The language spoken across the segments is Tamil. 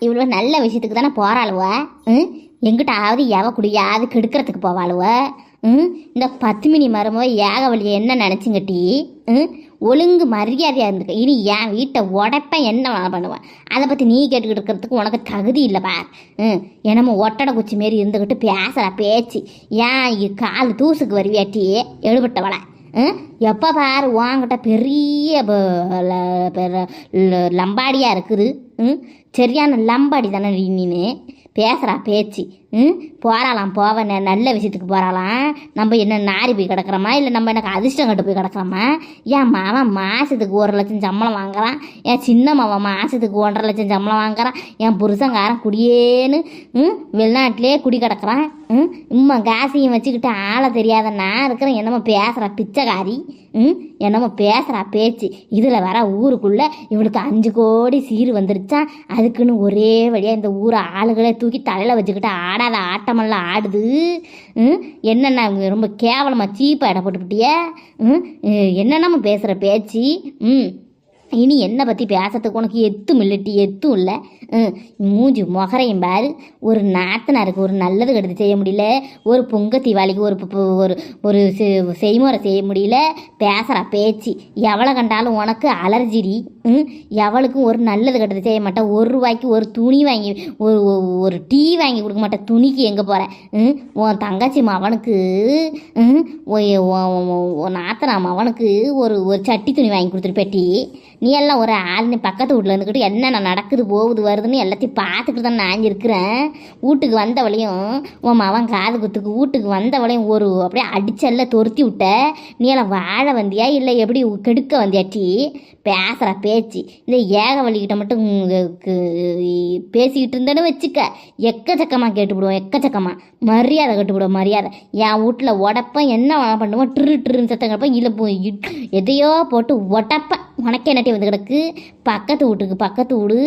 இவ்வளோ நல்ல விஷயத்துக்கு தானே போகிறாளுவ ம்? எங்கிட்டாவது எவ குடியாவது கெடுக்கிறதுக்கு போவாளுவ? ம்? இந்த பத்து மணி மரமோ ஏக வழியை என்ன நினச்சிங்கட்டி? ம்? ஒழுங்கு மரியாதையாக இருந்துக்க. இனி என் வீட்டை உடைப்பேன் என்ன வேணாலும் பண்ணுவேன் அதை பற்றி நீ கேட்டுக்கிட்டு இருக்கிறதுக்கு உனக்கு தகுதி இல்லைப்பா ம்? என்னமோ ஒட்டடை குச்சி மாரி இருந்துக்கிட்டு பேசுகிற பேச்சு. ஏன் இ- கால் தூசுக்கு வருவியாட்டி? எழுபட்டவளை எப்போ பாரு உங்ககிட்ட பெரிய லம்பாடியாக இருக்குது. ம்? சரியான லம்பாடி தானே நீ நீனு. பேசுகிறா பேச்சு. ம்? போகிறாளாம் போவ நல்ல விஷயத்துக்கு போகிறாளாம் நம்ம என்ன நாரி போய் கிடக்குறோமா? இல்லை நம்ம எனக்கு அதிர்ஷ்டம் கட்டு போய் கிடக்கிறோமா? என் மாமன் மாதத்துக்கு ஒரு லட்சம் சம்பளம் வாங்குறான். என் சின்ன மாவன் மாதத்துக்கு ஒன்றரை லட்சம் சம்பளம் வாங்குறான். என் புருஷங்காரன் குடியேன்னு ம்? வெளிநாட்டிலே குடி கிடக்குறான். ம்? இம்மா காசையும் வச்சுக்கிட்டு ஆளை தெரியாத நான் இருக்கிறேன். என்னமோ பேசுகிற பிச்சைக்காரி. ம்? என்னமோ பேசுகிறா பேச்சு. இதில் வர ஊருக்குள்ளே இவளுக்கு அஞ்சு கோடி சீர் வந்துருச்சான் அதுக்குன்னு ஒரே வழியாக இந்த ஊரை ஆளுகளை தூக்கி தலையில் வச்சுக்கிட்டு ஆடாத ஆட்டமெல்லாம் ஆடுது? என்னென்ன ரொம்ப கேவலமாக சீப்பாக இட போட்டுக்கிட்டிய? ம்? என்னென்னமோ பேசுகிற பேச்சு? ம்? இனி என்னை பற்றி பேசுறதுக்கு உனக்கு எத்தும் இல்லட்டி எத்தும் இல்லை. ம், மூஞ்சி முகரையும் பாரு. ஒரு நாத்தனாருக்கு ஒரு நல்லது கெடுத்து செய்ய முடியல. ஒரு பொங்க தீபாவளிக்கு ஒரு ஒரு ஒரு செ- செய்முறை செய்ய முடியல. பேசுகிற பேச்சு. எவ்வளோ கண்டாலும் உனக்கு அலர்ஜிடி ம் எவளுக்கும் ஒரு நல்லது கெடுத்து செய்ய மாட்டேன் ஒரு ரூபாய்க்கு ஒரு துணி வாங்கி ஒரு ஒரு- டீ வாங்கி கொடுக்க மாட்டேன் துணிக்கு எங்கே போகிறேன் ம் உன் தங்கச்சி மவனுக்கு ம் உன் நாத்தனா மவனுக்கு ஒரு ஒரு சட்டி துணி வாங்கி கொடுத்துட்டு பெட்டி நீ எல்லாம் ஒரு ஆள்னு பக்கத்து வீட்டில் இருந்துக்கிட்டு என்னென்ன நடக்குது போகுது வருதுன்னு எல்லாத்தையும் பார்த்துக்கிட்டு தான் நான் இருக்கிறேன். வீட்டுக்கு வந்தவளையும் உன் மவன் காது குத்துக்கு வீட்டுக்கு வந்தவளையும் ஒரு அப்படியே அடிச்சல்ல துரத்தி விட்ட. நீ எல்லாம் வாழ வந்தியா இல்லை எப்படி கெடுக்க வந்தியாட்டி பேசுகிற பேச்சு. இந்த ஏக வழிகிட்ட மட்டும் பேசிக்கிட்டு இருந்தேன்னு வச்சுக்க. எக்கச்சக்கமாக கேட்டுவிடுவோம் எக்கச்சக்கமாக மரியாதை கட்டுவிடுவோம் மரியாதை. என் வீட்டில் உடப்பேன் என்ன பண்ணுவோம் ட்ரு ட்ருன்னு சத்தம் கிடப்பேன் இல்லை போய் எதையோ போட்டு உடப்பேன். உனக்கு என்னட்டி வந்து கிடக்கு? பக்கத்து வீட்டுக்கு பக்கத்து வீடு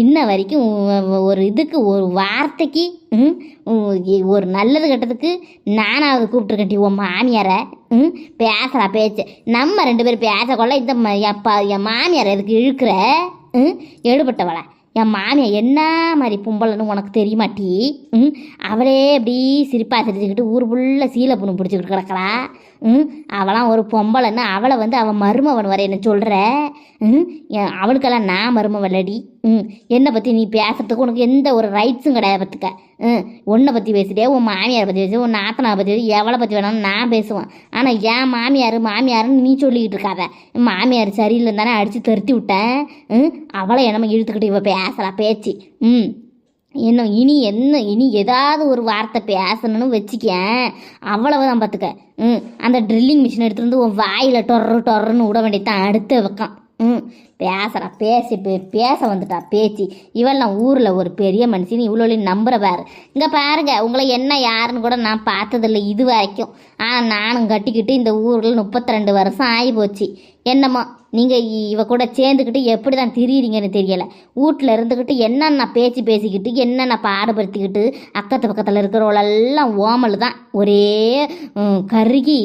இன்ன வரைக்கும் ஒரு இதுக்கு ஒரு வார்த்தைக்கு ஒரு நல்லது கெட்டதுக்கு நானாவது கூப்பிட்டுருக்கேன் உன் மாமியாரை ம் பேசுகிறா பேச்சு. நம்ம ரெண்டு பேரும் பேசக்கொள்ள இந்த என் என் மாமியாரை எதுக்கு இழுக்கிற? ம் எடுபட்டவளை. என் மாமியார் என்ன மாதிரி பொம்பளைன்னு உனக்கு தெரியுமாட்டி? ம் அவளே அப்படி சிரிப்பாக சிரிச்சுக்கிட்டு ஊர் ஃபுல்லாக சீலை புண்ணு பிடிச்சிக்கிட்டு கிடக்கிறா. ம் அவளாம் ஒரு பொம்பளைன்னு அவளை வந்து அவன் மருமவன் வர என்ன சொல்கிற ம் அவளுக்கெல்லாம் நான் மருமவல்லடி ம் என்னை பற்றி நீ பேசுறதுக்கு உனக்கு எந்த ஒரு ரைட்ஸும் கிடையாது பார்த்துக்க ம் உன்னை பற்றி பேசிட்டே உன் மாமியாரை பற்றி பேசி உன் நாத்தனாரை பற்றி பேசி எவளை பற்றி வேணாலும் நான் பேசுவேன். ஆனால் என் மாமியார் மாமியாருன்னு நீ சொல்லிக்கிட்டு இருக்காத. மாமியார் சரியில்லைன்னு தானே அடித்து தருத்தி விட்டேன். ம் அவளை என்னமோ இழுத்துக்கிட்டு இவள் பேசலாம் பேச்சு. ம். இன்னும் இனி என்ன இனி ஏதாவது ஒரு வார்த்தை பேசணும்னு வச்சுக்கேன் அவ்வளவுதான் பார்த்துக்க. ம் அந்த ட்ரில்லிங் மிஷின் எடுத்துகிட்டு வந்து உன் வாயில் டொர்ரு டொர்ருன்னு விட வேண்டியதான் அடுத்த பக்கம். ம் பேசுகிறா பேசி பே- பேச வந்துட்டா பேச்சு. இவெல்லாம் ஊரில் ஒரு பெரிய மனுஷன் இவ்வளோலையும் நம்புற பாரு. இங்கே பாருங்க உங்களை என்ன யாருன்னு கூட நான் பார்த்ததில்ல இது வரைக்கும். ஆனால் நானும் கட்டிக்கிட்டு இந்த ஊரில் முப்பத்தி ரெண்டு வருஷம் ஆகி போச்சு என்னமோ நீங்கள் இவ கூட சேர்ந்துக்கிட்டு எப்படி தான் திரியிறீங்கன்னு தெரியலை. வீட்டில் இருந்துக்கிட்டு என்னென்ன பேச்சு பேசிக்கிட்டு என்னென்ன பாடுபடுத்திக்கிட்டு அக்கத்து பக்கத்தில் இருக்கிறவளெல்லாம் ஓமல் தான் ஒரே கருகி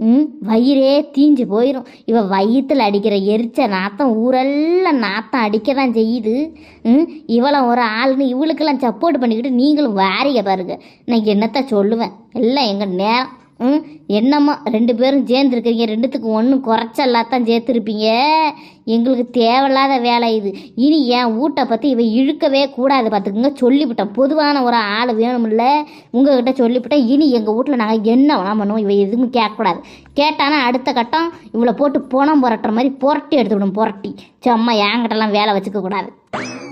ம், வயிறே தீஞ்சு போயிடும் இவ வயிற்றுல அடிக்கிற எரிச்ச நாத்தம் ஊரெல்லாம் நாத்தம் அடிக்க தான் செய்யுது. ம், இவளை ஒரு ஆள்னு இவளுக்கெல்லாம் சப்போர்ட் பண்ணிக்கிட்டு நீங்களும் வாரிக பாருங்க. நான் என்னத்த சொல்லுவேன்? எல்லாம் எங்கள் நேரம். ம்? என்னம்மா ரெண்டு பேரும் சேர்ந்துருக்கிறீங்க. ரெண்டுத்துக்கு ஒன்றும் குறைச்சல்லாத்தான் சேர்த்துருப்பீங்க. எங்களுக்கு தேவையில்லாத வேலை இது. இனி என் வீட்டை பற்றி இவ இழுக்கவே கூடாது பார்த்துக்குங்க சொல்லிவிட்டேன் பொதுவான ஒரு ஆள் வேணும்ல. உங்ககிட்ட சொல்லிவிட்டேன் இனி எங்கள் வீட்டில் நாங்கள் என்ன வேணாம் பண்ணுவோம். இவ எதுவும் கேட்கக்கூடாது. கேட்டானா அடுத்த கட்டம் இவளை போட்டு பணம் புரட்டுற மாதிரி புரட்டி எடுத்துவிடும் புரட்டி. சும்மா என்கிட்டலாம் வேலை வச்சுக்க கூடாது.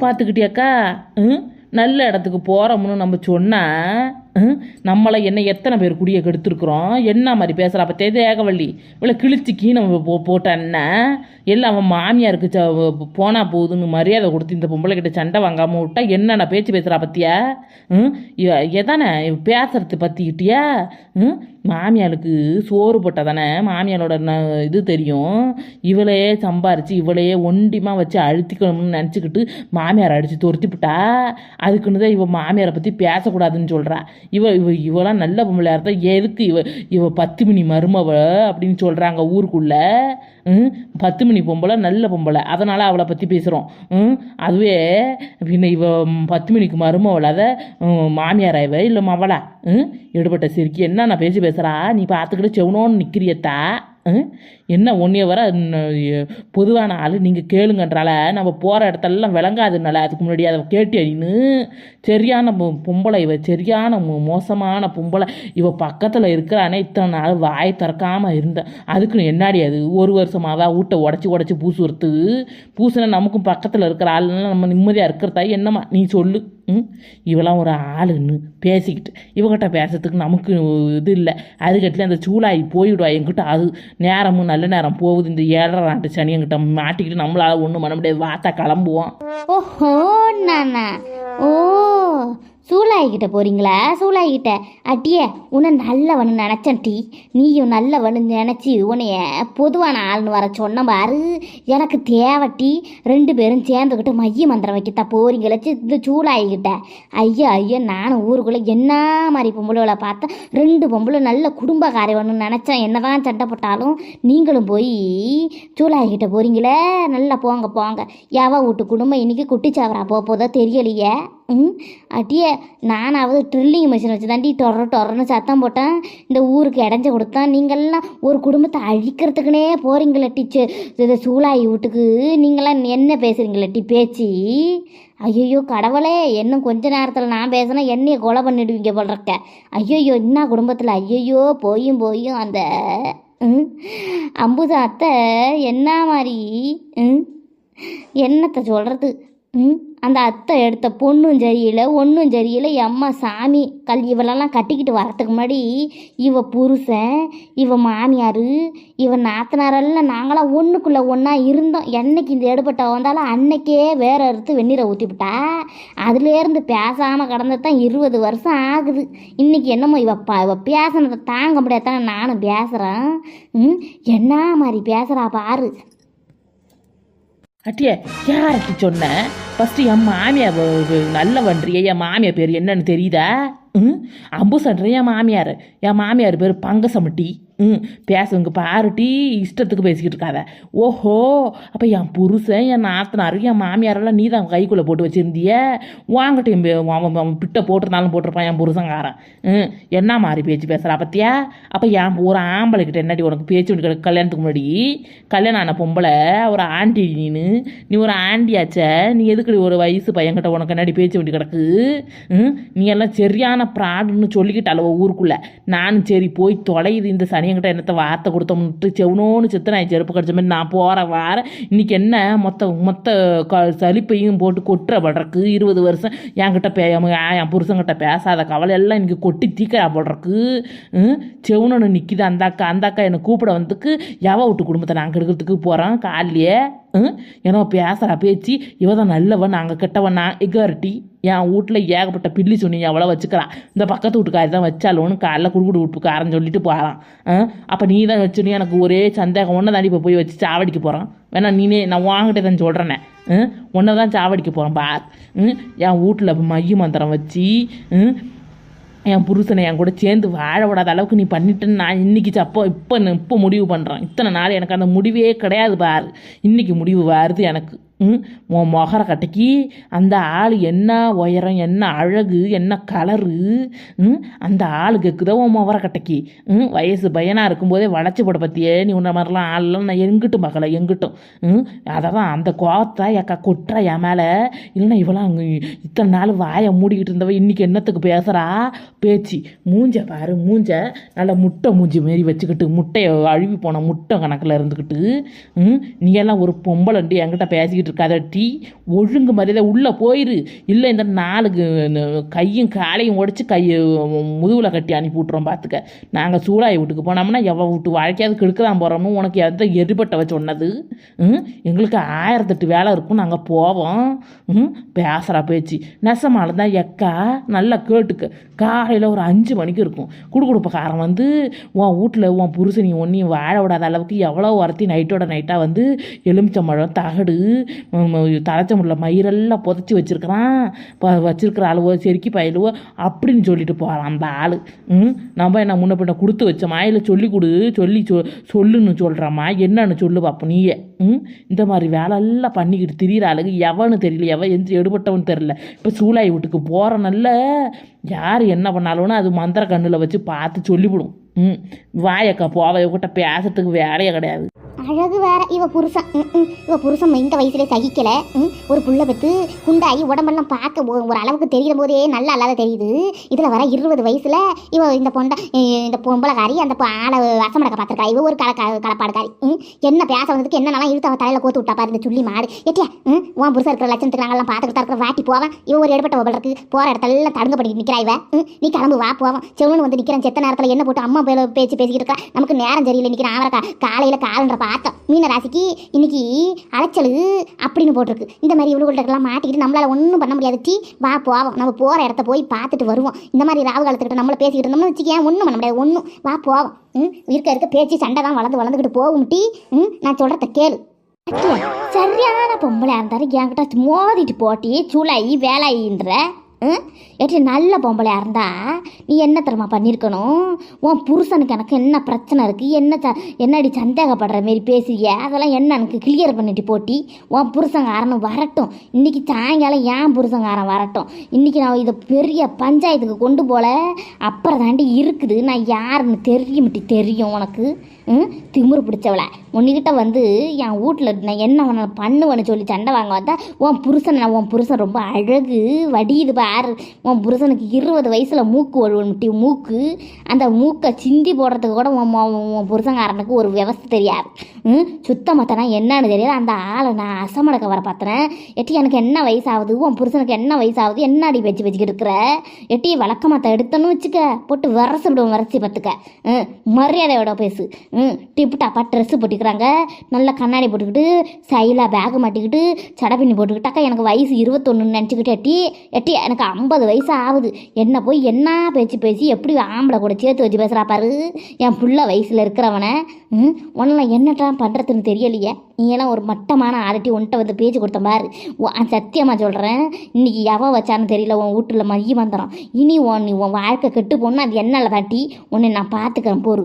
பார்த்துக்கிட்டியாக்கா ம்? நல்ல இடத்துக்கு போகிறோம்னு நம்ம சொன்னால் நம்மளை என்ன எத்தனை பேர் குடியை கெடுத்துருக்குறோம்? என்ன மாதிரி பேசுகிறா அப்போ தேகவள்ளி. இவ்வளோ கிழிச்சு கீழே போ போட்டான்னா எல்லாம் அவன் மாமியாருக்கு ச போனால் போகுதுன்னு மரியாதை கொடுத்து இந்த பொம்பளை கிட்ட சண்டை வாங்காமல் விட்டா என்னென்ன பேச்சு பேசுகிறா பற்றியா ம்? எதானே பேசுறது பற்றிக்கிட்டியா ம்? மாமியாருக்கு சோறு போட்டால் தானே? மாமியாரோட ந இது தெரியும். இவளையே சம்பாரித்து இவளையே ஒண்டிமா வச்சு அழுத்திக்கணும்னு நினச்சிக்கிட்டு மாமியார் அடித்து துரத்திப்புட்டா. அதுக்குன்னு தான் இவன் மாமியாரை பற்றி பேசக்கூடாதுன்னு சொல்கிறா இவ இவ இவளாம் நல்ல பொம்பளை இருந்தா எதுக்கு இவ இவ பத்து மணி மருமவ அப்படின்னு சொல்கிறாங்க ஊருக்குள்ளே? ம்? பத்து மணி பொம்பளை நல்ல பொம்பளை. அதனால் அவளை பற்றி பேசுகிறோம் ம்? அதுவே பின்ன இவ பத்து மணிக்கு மருமவள் அதை மாமியாரா இவ? இல்லை மவளா ம்? எடுபட்ட சிரிக்கி. என்ன நான் பேசி பேசுகிறா நீ பார்த்துக்கிட்டு செவனோன்னு நிற்கிறியத்தா என்ன ஒன்றைய வர பொதுவான ஆள் நீங்கள் கேளுங்கன்றால நம்ம போகிற இடத்தெல்லாம் விளங்காதுனால அதுக்கு முன்னாடி அதை கேட்டியா நீனு? சரியான பொ- பொம்பளை இவ சரியான மோ- மோசமான பொம்பளை. இவ பக்கத்தில் இருக்கிறானே இத்தனை நாள் வாய் திறக்காமல் இருந்தேன் அதுக்கு என்னாடி அது? ஒரு வருஷமாவா வீட்டை உடச்சி உடச்சி பூசுறது? பூசுனா நமக்கும் பக்கத்தில் இருக்கிற ஆளுலாம் நம்ம நிம்மதியாக இருக்கிறதா? என்னம்மா நீ சொல்லு. இவெல்லாம் ஒரு ஆளுன்னு பேசிக்கிட்டு இவகிட்ட பேசுறதுக்கு நமக்கு இது இல்லை. அதுக்கட்டில் அந்த சூளாகி போயிடுவா என்கிட்ட. அது நேரமும் நல்ல நேரம் போகுது. இந்த ஏழரை நாட்டு சனி என்கிட்ட மாட்டிக்கிட்டு நம்மளால் ஒன்றும் பண்ண முடியாது. வாத்தா கிளம்புவோம் ஓஹோ ஓ சூளாய்கிட்ட போறீங்களா? சூளாய்கிட்ட அட்டியே உன்னை நல்லவனு நினச்சேன் டீ. நீயும் நல்லவனு நினச்சி உன்னைய பொதுவான ஆள்னு வர சொன்ன பாரு. எனக்கு தேவை டீ. ரெண்டு பேரும் சேர்ந்துக்கிட்டு மைய மந்திரம் வைக்கத்தா போறீங்களச்சு இந்த சூளாய்கிட்ட ஐயா ஐயா நானும் ஊருக்குள்ளே என்ன மாதிரி பொம்பளைகளை பார்த்தா ரெண்டு பொம்பளை நல்ல குடும்பக்காரியவனு நினச்சேன். என்னதான் சண்டை போட்டாலும் நீங்களும் போய் சூளாய்கிட்ட போறீங்களே? நல்லா போங்க போங்க. யாவா வீட்டு குடும்பம் இன்னைக்கு குட்டிச்சாவரா போக போதோ தெரியலையே. ம் அட்டியே நானாவது ட்ரில்லிங் மிஷின் வச்சு தாண்டி டொர டொரன்னு சத்தம் போட்டேன். இந்த ஊருக்கு இடைஞ்ச கொடுத்தேன். நீங்கள்லாம் ஒரு குடும்பத்தை அழிக்கிறதுக்குனே போகிறீங்களே டீச்சர். இது சூளாயி வீட்டுக்கு. நீங்களாம் என்ன பேசுகிறீங்களே டி பேச்சு? ஐயோ கடவுளே இன்னும் கொஞ்ச நேரத்தில் நான் பேசினா என்னைய கொலை பண்ணிடுவீங்க போல் இருக்க ஐயோ என்ன குடும்பத்தில்? ஐயோ போயும் போயும் அந்த ம், அம்புஜா அத்தை என்ன மாதிரி ம் என்னத்தை சொல்கிறது ம் அந்த அத்தை எடுத்த பொண்ணும் சரியில்லை ஒன்றும் சரியில்லை. எம்மா சாமி கல் இவளெல்லாம் கட்டிக்கிட்டு வரத்துக்கு முன்னாடி இவ புருஷன் இவ மாமியார் இவ நாத்தனாரெல்லாம் நாங்களாம் ஒன்றுக்குள்ளே ஒன்றா இருந்தோம். என்னைக்கு இந்த எடுபட்ட வந்தாலும் அன்னைக்கே வேற அறுத்து வெந்நீரை ஊற்றிவிட்டா அதுலேருந்து பேசாமல் கடந்தது தான் இருபது வருஷம் ஆகுது. இன்றைக்கி என்னமோ இவ பா இவ பேசுனதை தாங்க முடியாதானே நானும் பேசுகிறேன் என்ன மாதிரி பேசுகிறா பாரு. அட்டிய யார்கிட்ட சொன்னேன் ஃபஸ்ட்டு என் மாமியார் நல்ல வன்றியே என் மாமியார் பேர் என்னன்னு தெரியுதா? ம்? அம்புசன்ற என் மாமியார். என் மாமியார் பேர் பங்கசமட்டி. ம் பேசுங்க பாருட்டி இஷ்டத்துக்கு பேசிக்கிட்டு இருக்காத. ஓஹோ அப்போ என் புருஷன் என் நாத்தனாரு என் மாமியாரெல்லாம் நீ தான் கைக்குள்ளே போட்டு வச்சுருந்திய. வாங்கிட்டு என் பே- அவன் அவன் பிட்டை போட்டிருந்தாலும் போட்டிருப்பான் என் புருஷங்காரன் ம் என்ன மாதிரி பேச்சு பேசுகிறா பத்தியா? அப்போ என் ஒரு ஆம்பளைக்கிட்ட என்னடி உனக்கு பேச்சு ஒன்று கிடக்கு? கல்யாணத்துக்கு முன்னாடி கல்யாணம் ஆன பொம்பளை ஒரு ஆண்டி நீனு. நீ ஒரு ஆண்டியாச்சே? நீ எதுக்கு ஒரு வயசு பையன்கிட்ட உனக்கு என்னடி பேச்சு வேண்டி கிடக்கு? ம் நீ எல்லாம் சரியான ப்ராடுன்னு சொல்லிக்கிட்ட அளவு ஊருக்குள்ளே. நானும் சரி போய் தொலையுது இந்த சனி சனியங்கிட்ட என்னத்த வார்த்தை கொடுத்தோம்னுட்டு செவனோன்னு செத்து நான் செருப்பு கடிச்ச மாதிரி நான் போகிற வாரம் இன்றைக்கி என்ன? மொத்த மொத்த க சலிப்பையும் போட்டு கொட்டுற படுறக்கு இருபது வருஷம் என்கிட்ட பே என் என் புருஷன்கிட்ட பேசாத கவலை எல்லாம் இன்னைக்கு கொட்டி தீக்கிறா போடுறக்கு செவனு நிற்கிது அந்த அக்கா அந்த அக்கா என்னை கூப்பிட வந்ததுக்கு எவ விட்டு குடும்பத்தை நான் கெடுக்கிறதுக்கு போகிறோம் காலையே ஏன்னா பேசுகிறா பேச்சு. இவ தான் நல்லவன் நாங்கள் கெட்டவன். நான் எகார்ட்டி என் வீட்டில் ஏகப்பட்ட பில்லி சொன்னி அவ்வளோ வச்சுக்கிறான் இந்த பக்கத்து வீட்டுக்காரி தான் வச்சாலோன்னு காலைல குடுக்குடு வீட்டுக்காரன் சொல்லிட்டு போகிறான் அப்போ நீ தான் வச்சுன்னு எனக்கு ஒரே சந்தேகம். ஒன்றை தாண்டி இப்போ போய் வச்சு சாவடிக்க போகிறான் வேணா நீனே நான் வாங்கிட்டே தான் சொல்கிறேனே ஒன்றை தான் சாவடிக்க போகிறேன் பார். ம், என் வீட்டில் மைய மந்திரம் வச்சு என் புருஷனை என் கூட சேர்ந்து வாழ விடாத அளவுக்கு நீ பண்ணிட்டேன்னு நான் இன்னைக்கு சப்போ இப்போ இப்போ முடிவு பண்ணுறேன் இத்தனை நாள் எனக்கு அந்த முடிவே கிடையாது பார். இன்னைக்கு முடிவு வருது எனக்கு. உன் முகர கட்டைக்கு அந்த ஆள் என்ன உயரம் என்ன அழகு என்ன கலரு? ம்? அந்த ஆள் கேட்குதோ உன் முகர கட்டைக்கு? ம்? வயசு பையனாக இருக்கும்போதே வளைச்சி போட பற்றியே நீ உன்ன மாதிரிலாம் ஆள்லாம் நான் எங்கிட்டும் பார்க்கல எங்கிட்டும். ம்? அதை தான் அந்த கோவத்தை எக்கா கொட்டுற என் மேலே. இல்லைன்னா இவளாம் அங்கே இத்தனை நாள் வாயை மூடிக்கிட்டு இருந்தவ இன்றைக்கி என்னத்துக்கு பேசுகிறா பேச்சு. மூஞ்ச பாரு மூஞ்ச நல்லா முட்டை மூஞ்சி மாரி வச்சுக்கிட்டு முட்டையை அழுவி போன முட்டை கணக்கில் இருந்துக்கிட்டு ம்? நீ எல்லாம் ஒரு பொம்பளை என்கிட்ட பேசிக்கிட்டு இருக்காத டீ ஒழுங்கு மரியாதை உள்ளே போயிரு. இல்லை இந்த நாலு கையும் காலையும் உடச்சி கையை முதுகில் கட்டி அனுப்பி விட்றோம் பார்த்துக்க நாங்கள் சூடாய் வீட்டுக்கு போனோம்னா எவ்வளோ விட்டு வாழ்க்கையாவது கெடுக்கலாம் போகிறோமோ உனக்கு எந்த எரிபட்டவ சொன்னது? ம்? எங்களுக்கு ஆயிரத்தெட்டு வேலை இருக்கும் நாங்கள் போவோம். ம்? பேசுகிறா பேச்சு. நெசமால தான் எக்கா நல்லா கேட்டுக்க. காலையில் ஒரு அஞ்சு மணிக்கு இருக்கும். குடுகுடுப்பக்காரன் வந்து உன் வீட்டில் உன் புருஷனையும் ஒன்றையும் வாழ விடாத அளவுக்கு எவ்வளோ வரத்தி நைட்டோட நைட்டாக வந்து எலுமிச்சம்பழம் தகடு தலைச்சமுள்ள மயிரெல்லாம் புதைச்சி வச்சிருக்கிறான். இப்போ வச்சிருக்கிற அளவோ செருக்கி பயிலுவோ அப்படின்னு சொல்லிட்டு போகிறான் அந்த ஆள். ம்? நம்ம என்ன முன்ன பின்ன கொடுத்து வச்சோமா? இல்லை சொல்லி கொடு சொல்லி சொ சொல்லுன்னு சொல்கிறோமா என்னன்னு சொல்லு பார்ப்போம் நீயே. ம்? இந்த மாதிரி வேலையெல்லாம் பண்ணிக்கிட்டு திரியிற ஆளுக்கு எவனு தெரியல எவன் எந்த எடுபட்டவன் தெரில இப்போ சூளாய் வீட்டுக்கு போகிறனால யார் என்ன பண்ணாலும்னு அது மந்திர கண்ணில் வச்சு பார்த்து சொல்லிவிடும். ம்? வாயக்கா போவ இவகிட்ட பேசுறதுக்கு வேலையே கிடையாது. அழகு வேற. இவ புருஷன் இவ புருஷன் இந்த வயசுல சகிக்கல. ஒரு புள்ள பெத்து குண்டாகி உடம்பெல்லாம் பார்க்க ஒரு அளவுக்கு தெரிகிற போதே நல்லா அல்லாத தெரியுது. இதுல வர இருபது வயசுல இவ இந்த பொண்டை இந்த பொம்பளைக்காரி அந்த ஆளை அசமடக்க பார்த்துருக்கா. இவ ஒரு கல க- கலப்பாடுக்காரி என்ன பேச வந்ததுக்கு என்னென்னலாம் நல்லா இழுத்து அவன் தலையில கோத்து விட்டா பாரு இந்த சுள்ளி மாடு. எட்டியா உன் புருஷன் இருக்கிற லட்சணத்துக்கு நாங்கெல்லாம் பார்த்துக்கிட்டு இருக்கிற வாட்டி போவேன் இவ ஒரு எடுபட்ட ஒவ்வொரு இருக்கு. போற இடத்துல எல்லாம் தடுங்க பண்ணிட்டு நிக்கிறா இவ. நீ கிளம்பு வா போவோம். செவனு வந்து நிக்கிறேன். செத்த நேரத்துல என்ன போட்டு அம்மா பேச்சு பேசிக்கிட்டு இருக்கா? நமக்கு நேரம் சரியில்லை. நிக்கிறேன் அவரக்கா காலையில காலன்ற பார்த்தோம். மீன ராசிக்கு இன்னைக்கு அலைச்சல் அப்படின்னு போட்டிருக்கு. இந்த மாதிரி இவ்வளோகிட்டலாம் மாட்டிக்கிட்டு நம்மளால் ஒன்றும் பண்ண முடியாது. டீ வா போவோம். நம்ம போகிற இடத்த போய் பார்த்துட்டு வருவோம். இந்த மாதிரி ராவு காலத்துக்கிட்ட நம்மள பேசிக்கிட்டு இருந்தோம்னு வச்சுக்கேன் ஒன்றும் பண்ண முடியாது. ஒன்றும் வா போவோம். ம் இருக்க இருக்க பேச்சு சண்டை தான் வளர்ந்து வளர்ந்துக்கிட்டு போகும் டீ. ம் நான் சொல்கிறத கேளு. சரியான பொம்பளை இருந்தாரு என்கிட்ட மோதிட்டு போட்டி சூளாயி வேலாயின்ற ஏற்றி நல்ல பொம்பளையாக இருந்தால் நீ என்ன தெரியுமா பண்ணியிருக்கணும் உன் புருஷனுக்கு எனக்கு என்ன பிரச்சனை இருக்குது என்ன ச என்னடி சந்தேகப்படுற மாரி பேசுறிய? அதெல்லாம் என்ன எனக்கு கிளியர் பண்ணிட்டு போட்டி? உன் புருஷங்காரன் வரட்டும். இன்றைக்கி சாயங்காலம் ஏன் புருஷங்காரன் வரட்டும். இன்றைக்கி நான் இதை பெரிய பஞ்சாயத்துக்கு கொண்டு போகல அப்புறம் தாண்டி இருக்குது. நான் யாருன்னு தெரியுமிட்டி தெரியும் உனக்கு. திமிரு பிடிச்சவள. உன்னிக்கிட்ட வந்து என் வீட்டில் நான் என்ன வேணாலும் பண்ணுவேன்னு சொல்லி சண்டை வாங்க வந்தா உன் புருஷன் உன் புருஷன் ரொம்ப அழகு வடியுது பாரு. உன் புருஷனுக்கு இருபது வயசில் மூக்கு ஒழுவன்ட்டி மூக்கு. அந்த மூக்கை சிந்தி போடுறதுக்கு கூட உன் உன் புருஷங்காரனுக்கு ஒரு விவசாய தெரியாது. ம்? சுத்தமத்தனா என்னன்னு தெரியாது. அந்த ஆளை நான் அசமடக்க வர பார்த்தேன் எட்டி எனக்கு என்ன வயசாகுது? உன் புருஷனுக்கு என்ன வயசாகுது? என்னடி வச்சு வச்சுக்கிட்டு இருக்கிற? எட்டி வழக்கமாத்த எடுத்தோன்னு வச்சுக்க. போட்டு விரச விடுவோம் விரசி பார்த்துக்க ம்? மரியாதையோட பேசு. ம் டிப்பு டாப்பா ட்ரெஸ்ஸு போட்டுக்கிறாங்க. நல்லா கண்ணாடி போட்டுக்கிட்டு சைலாக பேக் மாட்டிக்கிட்டு சடப்பின்னி போட்டுக்கிட்டாக்கா எனக்கு வயசு இருபத்தொன்னு நினச்சிக்கிட்டு எட்டி எட்டி எனக்கு ஐம்பது வயசு ஆகுது. என்ன போய் என்ன பேச்சு பேசி எப்படி ஆம்பளை கூட சேர்த்து வச்சு பேசுகிறா பாரு. என் புள்ள வயசில் இருக்கிறவனை ம் உன்னெல்லாம் என்னட்டா பண்ணுறதுன்னு தெரியலையே. நீ எல்லாம் ஒரு மட்டமான ஆரட்டி உன்கிட்ட வந்து பேச்சு கொடுத்த பாரு. சத்தியமாக சொல்கிறேன் இன்றைக்கி எவன் வச்சான்னு தெரியல உன் வீட்டில் மையம் வந்துடும் இனி உன் நீ உன் வாழ்க்கை கெட்டு போனால் அது என்னால் தாட்டி உன்னை நான் பார்த்துக்கிறேன் பொறு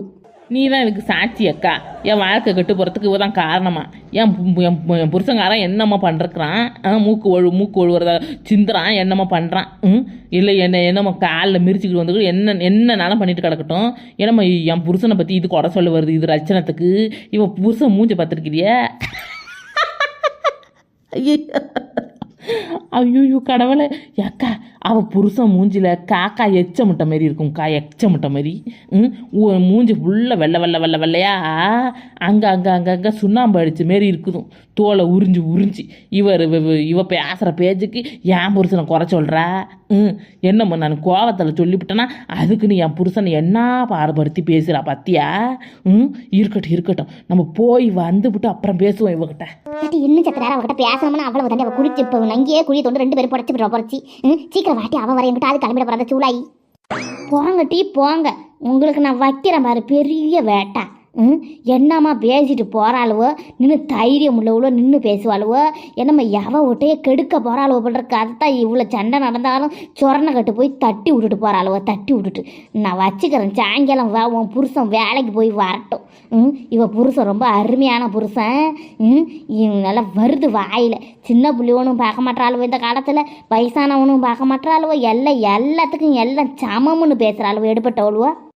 நீ தான் இதுக்கு சாட்சி அக்கா. என் வாழ்க்கை கெட்டு போகிறதுக்கு இவ தான் காரணமா. என் பு- என் என் புருஷங்காரன் என்னம்மா பண்ணுறக்குறான் மூக்கு ஒழு மூக்கு ஒழுவுறத சிந்துறான்? என்னம்மா பண்ணுறான் ம்? இல்லை என்ன என்னம்மா காலில் மிரிச்சிக்கிட்டு வந்துக்கிட்டு என்ன என்னனாலும் பண்ணிட்டு கிடக்கட்டும். என்னம்மா என் புருஷனை பற்றி இது குறை சொல்ல வருது இது ரச்சனத்துக்கு? இவன் புருஷன் மூஞ்சி பார்த்துருக்கிறியா ஐயோ. கடவுளை. அக்கா அவள் புருஷன் மூஞ்சியில் காக்கா எச்ச முட்டை மாதிரி இருக்கும்க்கா எச்ச முட்டை மாதிரி ம்? மூஞ்சி ஃபுல்லாக வெள்ளை வெள்ளை வெள்ளை வெள்ளையா? அங்கே அங்கே அங்கே அங்கே சுண்ணாம்பு அடித்த மாரி இருக்குதும் தோலை உறிஞ்சி உறிஞ்சி. இவர் இவ- இவ- பேசுகிற பேஜுக்கு என் புருஷனை குறை சொல்கிறா ம்? என்னம்மா நான் கோவத்தில் சொல்லிவிட்டேன்னா அதுக்கு நீ என் புருஷனை என்ன பாடுபடுத்தி பேசுகிறா பத்தியா? ம்? இருக்கட்டும் இருக்கட்டும். நம்ம போய் வந்துவிட்டு அப்புறம் பேசுவோம் இவகிட்ட. இன்னும் சத்த நேரம் அவகிட்ட பேசணும்னா அவ்வளவு தாண்டி அவள் குடிச்சு இப்போ அங்கேயே குழி தொண்டு ரெண்டு பேரும் புடச்சு விடுறோம் புடச்சி சீக்கிரம் சீக்கிரம் வாட்டி அவன் வர என்கிட்ட அது கிளம்பிட போகிற சூளாயி போங்க டீ போங்க. உங்களுக்கு நான் வைக்கிறேன் பாரு பெரிய வேட்டா. என்னம்மா பேசிட்டு போகிறாளுவோ நின்று தைரியம் உள்ளவளோ நின்று பேசுவாளுவோ? என்னம்மா எவ விட்டையே கெடுக்க போகிறாளுவோ பண்ணுறக்கு அதுதான் இவ்வளோ சண்டை நடந்தாலும் சொரணை கட்டு போய் தட்டி விட்டுட்டு போகிறாளுவோ தட்டி விட்டுட்டு. நான் வச்சுக்கிறேன். சாயங்காலம் வா உன் புருஷன் வேலைக்கு போய் வரட்டும். ம்? இவன் புருஷன் ரொம்ப அருமையான புருஷன். ம்? இவன் நல்லா வருது வாயில். சின்ன புள்ளிவனும் பார்க்க மாட்டாளுவோ இந்த காலத்தில். வயசானவனும் பார்க்க மாட்டாளுவோ எல்லாம் எல்லாத்துக்கும் எல்லாம் சமம்னு பேசுகிறாளுவோ எடுபட்டவளுவோ.